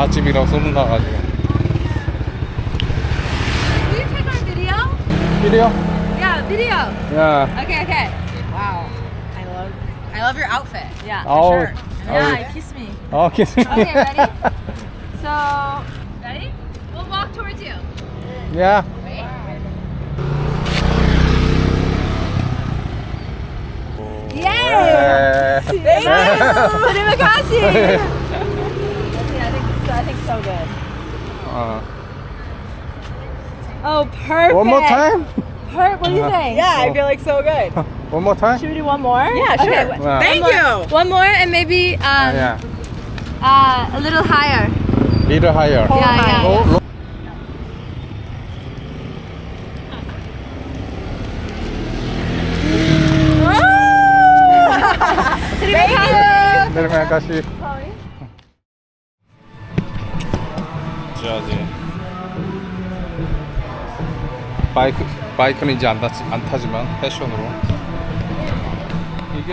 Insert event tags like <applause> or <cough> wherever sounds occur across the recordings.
맛집이라고 소문나가지고. Will you take our video? 이래요? Yeah, video. 야. Okay, okay. Wow. I love I love your outfit. Yeah, Oh, for sure. oh. Yeah, kiss me. 어, 계속. Okay, ready? <laughs> So, ready? We'll walk towards you. 야. Wait. Yay! 네. Thank you. <laughs> Terima kasih. <laughs> So good. Uh, oh, perfect. One more time? Per- what do you think? Yeah, I feel like so good. <laughs> one more time? Should we do one more? Yeah, sure. Okay, Yeah. Thank one more, you. One more and maybe um, Uh, yeah. uh, a little higher. A Little higher. yeah, yeah, yeah. Low, low. <laughs> Terima kasih. Terima kasih. 바이크 바이크는 이제 안, 타, 안 타지만 패션으로 이게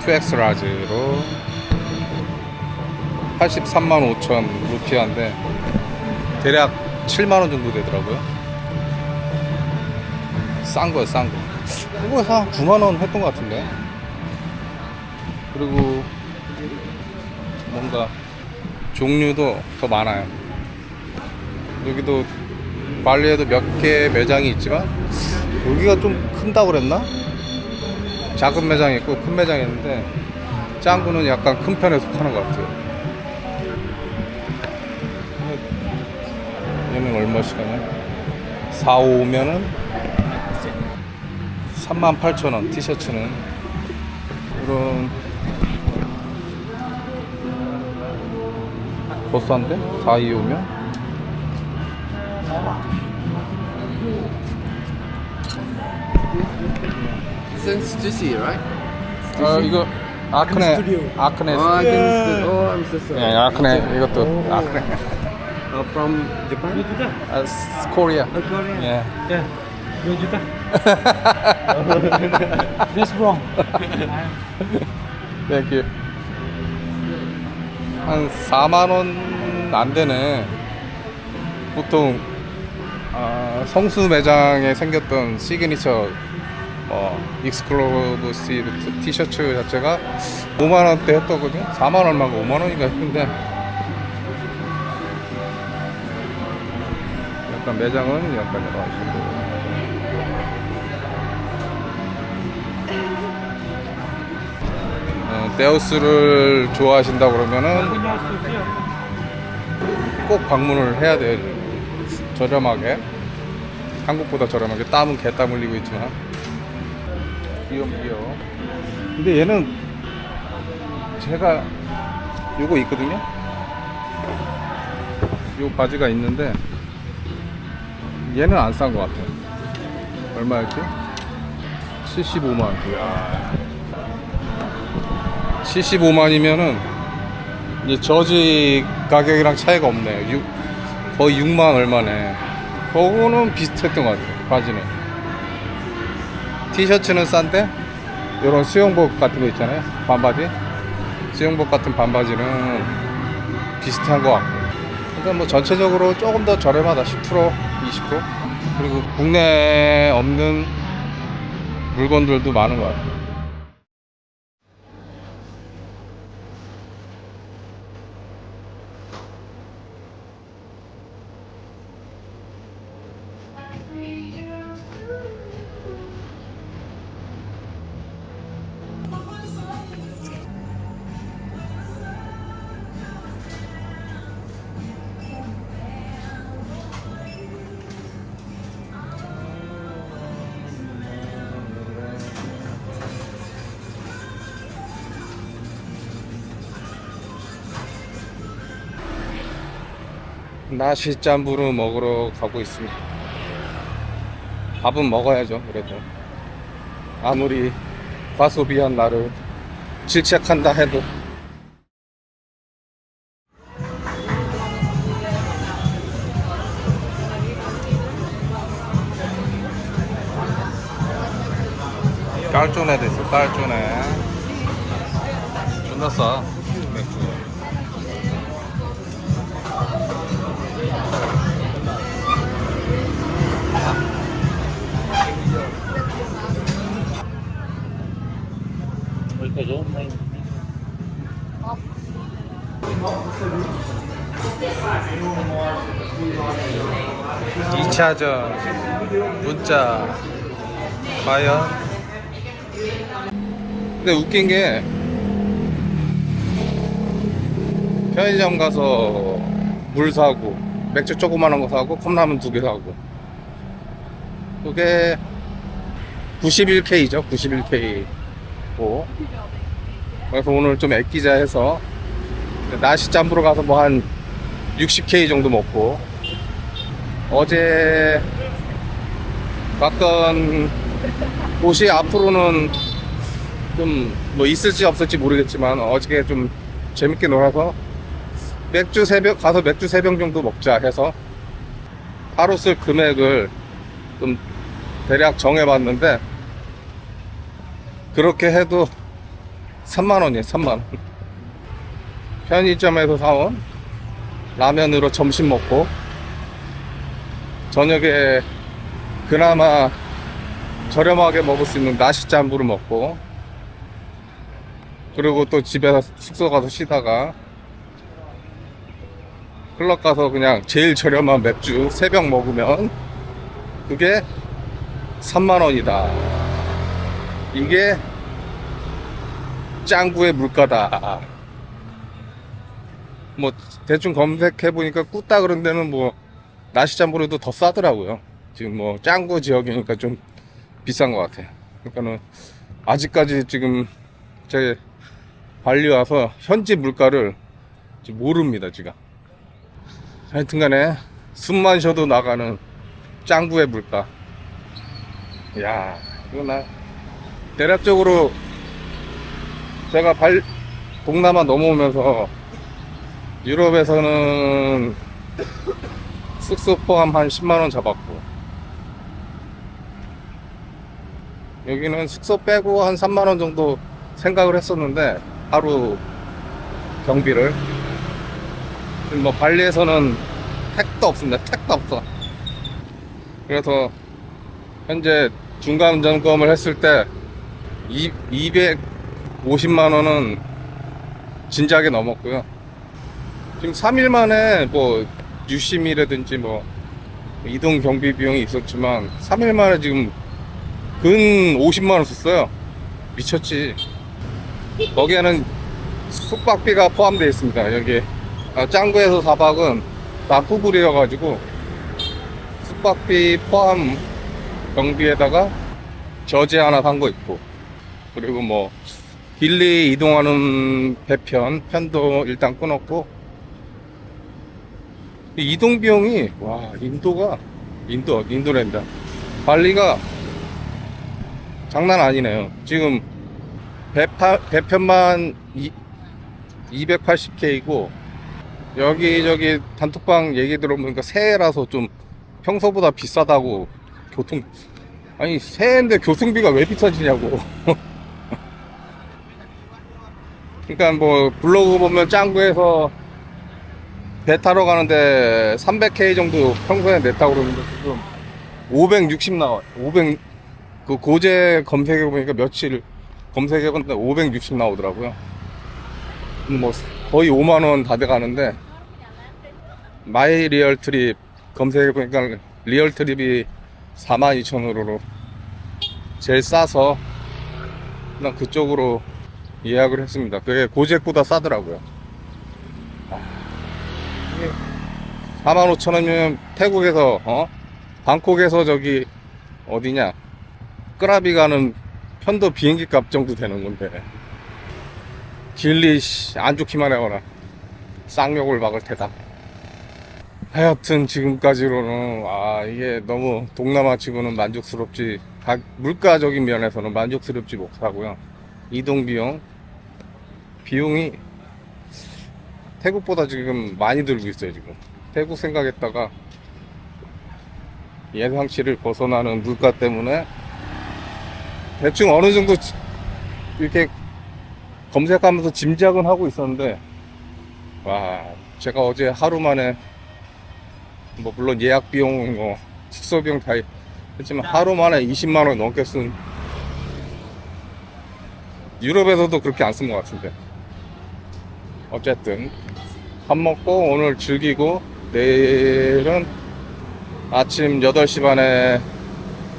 2X 라지로 83만 5천 루피아인데 대략 7만 원 정도 되더라고요. 싼 거예요, 싼 거. 이거에서 한 9만 원 했던 것 같은데. 그리고 뭔가 종류도 더 많아요. 여기도 말리에도 몇 개 매장이 있지만 여기가 좀 큰다고 그랬나? 작은 매장이 있고 큰 매장이 있는데 짱구는 약간 큰 편에 속하는 것 같아요. 얘는 얼마씩 하냐? 4, 5면은 38,000원 티셔츠는 이런 더 싼데? 4, 2, 5면? Since Stussy, right? 어 이거 아크네 아크네 Oh, I can. stu- Oh, I'm so sorry. 예, 아크네 이것도 아크네 Uh, from Japan? 아, 스- 코리아 Korea. 예. Yeah, 2 juta. That's wrong. 땡큐 한 4만 원 안 되네 보통 아, 성수 매장에 생겼던 시그니처 어, 익스클로브 시 티셔츠 자체가 5만 원대 했더거든요 4만 얼마가 5만 원인가 했는데 약간 매장은 약간 여러 가지고 어, 데우스를 좋아하신다 그러면은 꼭 방문을 해야 돼요. 저렴하게. 한국보다 저렴하게. 땀은 개 땀 흘리고 있지만. 귀염 귀여워. 근데 얘는 제가 요거 있거든요. 요 바지가 있는데 얘는 안 싼 것 같아요. 얼마였지? 75만. 이야. 75만이면은 이제 저지 가격이랑 차이가 없네. 육- 거의 6만 얼마네. 그거는 비슷했던 것 같아요. 바지는. 티셔츠는 싼데 이런 수영복 같은 거 있잖아요. 반바지. 수영복 같은 반바지는 비슷한 것 같고. 그러니까 뭐 전체적으로 조금 더 저렴하다. 10% 20% 그리고 국내에 없는 물건들도 많은 것 같아요. 나시 짬부르 먹으러 가고 있습니다. 밥은 먹어야죠, 그래도. 아무리 과소비한 나를 질책한다 해도. 깔쪼네도 있어, 깔쪼네. 싸, 2차전 문자. 과연? 근데 웃긴 게 편의점 가서 물 사고 맥주 조그만한 거 사고 컵라면 두 개 사고. 그게 91K죠 91K고 뭐. 그래서 오늘 좀 아끼자 해서 날씨 짬부로 가서 뭐 한 60K 정도 먹고. 어제 갔던 곳이 앞으로는 좀 뭐 있을지 없을지 모르겠지만 어저께 좀 재밌게 놀아서 맥주 세병 가서 맥주 세 병 정도 먹자 해서 하루 쓸 금액을 좀 대략 정해봤는데 그렇게 해도 3만 원이에요 3만 원. 편의점에서 사온 라면으로 점심 먹고 저녁에 그나마 저렴하게 먹을 수 있는 나시 짬부를 먹고 그리고 또 집에 서 숙소 가서 쉬다가 클럽 가서 그냥 제일 저렴한 맥주 3병 먹으면 그게 3만원이다. 이게 짱구의 물가다. 뭐 대충 검색해 보니까 꾸따 그런 데는 뭐 나시짬보리도 더 싸더라고요. 지금 뭐 짱구 지역이니까 좀 비싼 것 같아요. 그러니까는 아직까지 지금 제 발리 와서 현지 물가를 모릅니다 지금. 하여튼간에 숨만 쉬어도 나가는 짱구의 물가. 야 이거 나 대략적으로 제가 발 동남아 넘어오면서 유럽에서는 숙소 포함 한 10만원 잡았고. 여기는 숙소 빼고 한 3만원 정도 생각을 했었는데 하루 경비를. 뭐 발리에서는 택도 없습니다. 택도 없어. 그래서 현재 중간 점검을 했을 때 250만원은 진작에 넘었고요. 지금 3일 만에 뭐 유심이라든지 뭐 이동 경비 비용이 있었지만 3일 만에 지금 근 50만 원 썼어요. 미쳤지. 거기에는 숙박비가 포함되어 있습니다. 여기 아, 짱구에서 4박은 다 후불이어 가지고 숙박비 포함 경비에다가 저지 하나 산 거 있고 그리고 뭐 길리 이동하는 배편 편도 일단 끊었고 이 이동 비용이 와 인도가 인도 인도랜다. 발리가 장난 아니네요. 지금 배편만 280K고 여기저기 단톡방 얘기 들어보니까 새해라서 좀 평소보다 비싸다고 교통 아니 새해인데 교통비가 왜 비싸지냐고. <laughs> 그러니까 뭐 블로그 보면 짱구에서 배 타러 가는데 300K 정도 평소에 냈다고 그러는데 지금 560 나와. 500, 그 고제 검색해 보니까 며칠 검색해 봤는데 560 나오더라고요. 뭐 거의 5만원 다 돼 가는데 마이 리얼 트립 검색해 보니까 리얼 트립이 42,000원으로 제일 싸서 그냥 그쪽으로 예약을 했습니다. 그게 고잭보다 싸더라고요. 45,000원이면 태국에서 어? 방콕에서 저기 어디냐? 끄라비 가는 편도 비행기 값 정도 되는 건데. 길리 씨, 안 좋기만 해거나 쌍욕을 막을 테다. 하여튼 지금까지로는 아 이게 너무 동남아 치고는 만족스럽지 가- 물가적인 면에서는 만족스럽지 못하고요. 이동 비용 비용이 태국보다 지금 많이 들고 있어요 지금 태국 생각했다가 예상치를 벗어나는 물가 때문에 대충 어느 정도 지- 이렇게 검색하면서 짐작은 하고 있었는데 와 제가 어제 하루 만에 뭐 물론 예약 비용 뭐 숙소 비용 다 했지만 하루 만에 20만 원 넘게 쓴 유럽에서도 그렇게 안 쓴 것 같은데. 어쨌든 밥 먹고 오늘 즐기고 내일은 아침 8시 반에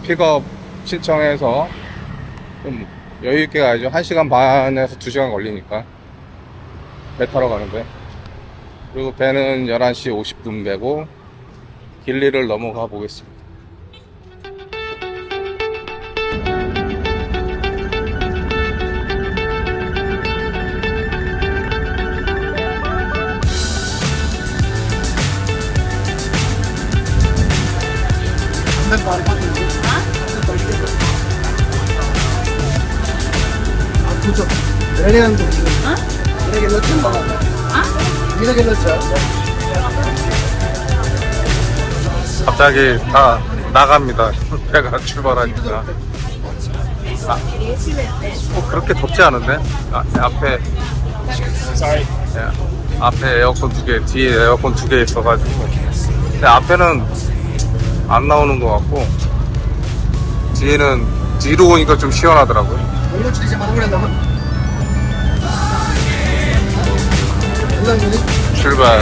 픽업 신청해서 좀 여유 있게 가야죠. 1시간 반에서 2시간 걸리니까 배 타러 가는데 그리고 배는 11시 50분 배고 길리를 넘어가 보겠습니다. 갑자기 다 나갑니다. <laughs> 배가 출발하니까. 아, 뭐 그렇게 덥지 않은데? 아, 앞에 예, 앞에 에어컨 두 개, 뒤에 에어컨 두 개 있어가지고. 근데 앞에는 안 나오는 것 같고 뒤에는 뒤로 오니까 좀 시원하더라고요. 출발.